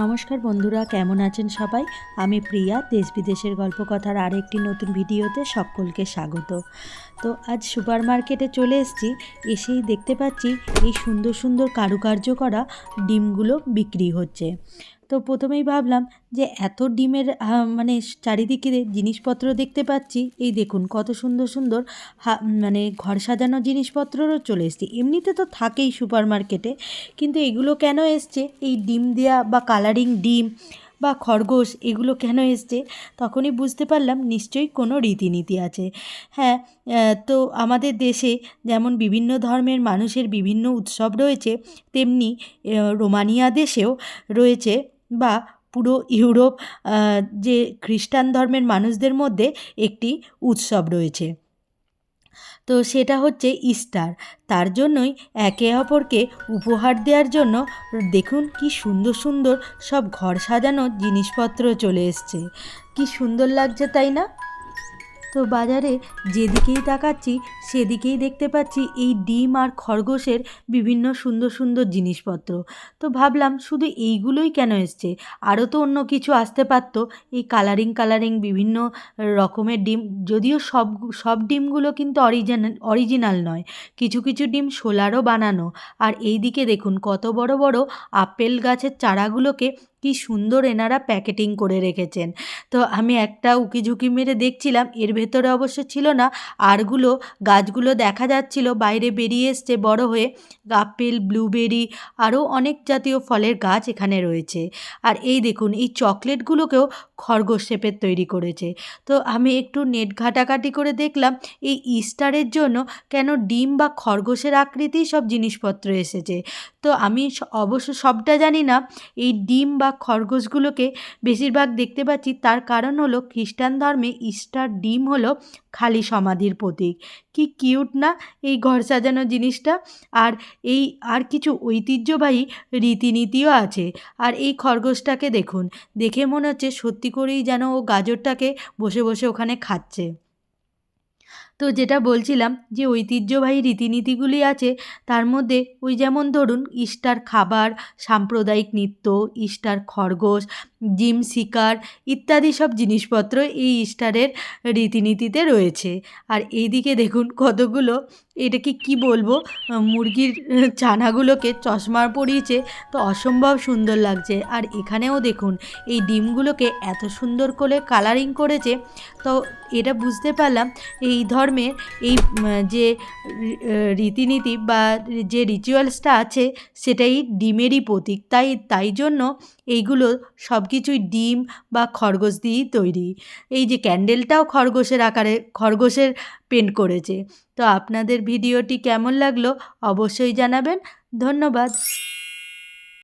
নমস্কার বন্ধুরা, কেমন আছেন সবাই? আমি প্রিয়া, দেশ বিদেশের গল্প কথার আরেকটি নতুন ভিডিওতে সকলকে স্বাগত। তো আজ সুপার মার্কেটে চলে এসেছি, এসেই দেখতে পাচ্ছি এই সুন্দর সুন্দর কারুকার্য করা ডিমগুলো বিক্রি হচ্ছে। তো প্রথমেই ভাবলাম যে এত ডিমের মানে চারিদিকে জিনিসপত্র দেখতে পাচ্ছি, এই দেখুন কত সুন্দর সুন্দর মানে ঘর সাজানো জিনিসপত্ররও চলে এসছে। এমনিতে তো থাকেই সুপার মার্কেটে কিন্তু এগুলো কেন এসছে? এই ডিম দেয়া বা কালারিং ডিম বা খরগোশ এগুলো কেন এসছে? তখনই বুঝতে পারলাম নিশ্চয়ই কোনো রীতিনীতি আছে। হ্যাঁ তো আমাদের দেশে যেমন বিভিন্ন ধর্মের মানুষের বিভিন্ন উৎসব রয়েছে, তেমনি রোমানিয়া দেশেও রয়েছে বা পুরো ইউরোপ যে খ্রিস্টান ধর্মের মানুষদের মধ্যে একটি উৎসব রয়েছে। তো সেটা হচ্ছে ইস্টার। তার জন্যই একে অপরকে উপহার দেওয়ার জন্য দেখুন কি সুন্দর সুন্দর সব ঘর সাজানো জিনিসপত্র চলে এসছে। কি সুন্দর লাগছে, তাই না? তো বাজারে যেদিকেই তাকাচ্ছি, সেদিকেই দেখতে পাচ্ছি এই ডিম আর খরগোশের বিভিন্ন সুন্দর সুন্দর জিনিসপত্র। তো ভাবলাম, শুধু এইগুলোই কেন এসছে? আরও তো অন্য কিছু আসতে পারতো। এই কালারিং কালারিং বিভিন্ন রকমের ডিম, যদিও সব সব ডিমগুলো কিন্তু অরিজিনাল অরিজিনাল নয়। কিছু কিছু ডিম সোলারও বানানো। আর এই দিকে দেখুন, কত বড় বড় আপেল গাছের চারাগুলোকে কি সুন্দর এনারা প্যাকেটিং করে রেখেছেন। তো আমি একটা উকি ঝুঁকি মেরে দেখছিলাম, এর ভেতরে অবশ্য ছিল না। আরগুলো, গাছগুলো দেখা যাচ্ছিল, বাইরে বেরিয়ে এসছে বড় হয়ে। আপেল, ব্লুবেরি, আরও অনেক জাতীয় ফলের গাছ এখানে রয়েছে। আর এই দেখুন, এই চকলেটগুলোকেও খরগোশ শেপের তৈরি করেছে। তো আমি একটু নেট ঘাটাঘাটি করে দেখলাম, এই ইস্টারের জন্য কেন ডিম বা খরগোশের আকৃতিই সব জিনিসপত্র এসেছে। তো আমি অবশ্য সবটা জানি না, এই ডিম বা খরগোশগুলোকে বেশিরভাগ দেখতে পাচ্ছি, তার কারণ হলো খ্রিস্টান ধর্মে ইস্টার ডিম হলো খালি সমাধির প্রতীক। কি কিউট না এই ঘর সাজানো জিনিসটা? আর এই, আর কিছু ঐতিহ্যবাহী রীতিনীতিও আছে। আর এই খরগোশটাকে দেখুন, দেখে মনে হচ্ছে সত্যি করেই যেন ও গাজরটাকে বসে বসে ওখানে খাচ্ছে। তো যেটা বলছিলাম যে ঐতিহ্যবাহী রীতিনীতিগুলি আছে, তার মধ্যে ওই যেমন ধরুন ইস্টার খাবার, সাম্প্রদায়িক নৃত্য, ইস্টার খরগোশ, জিম শিকার ইত্যাদি সব জিনিসপত্র এই ইস্টারের রীতিনীতিতে রয়েছে। আর এইদিকে দেখুন কতগুলো, এটাকে কি বলব, মুরগির ছানাগুলোকে চশমা পরিয়েছে তো অসম্ভব সুন্দর লাগছে। আর এখানেও দেখুন এই ডিমগুলোকে এত সুন্দর করে কালারিং করেছে, তো এটা বুঝতে পারলাম, এই ধর্মের এই যে রীতিনীতি বা যে রিচুয়ালসটা আছে, সেটাই ডিমেরই প্রতীক। তাই তাই জন্য এইগুলো সব কিছুই ডিম বা খরগোশ দিয়েই তৈরি। এই যে ক্যান্ডেলটাও খরগোশের আকারে, খরগোশের পেন্ট করেছে। তো আপনাদের ভিডিওটি কেমন লাগল অবশ্যই জানাবেন। ধন্যবাদ।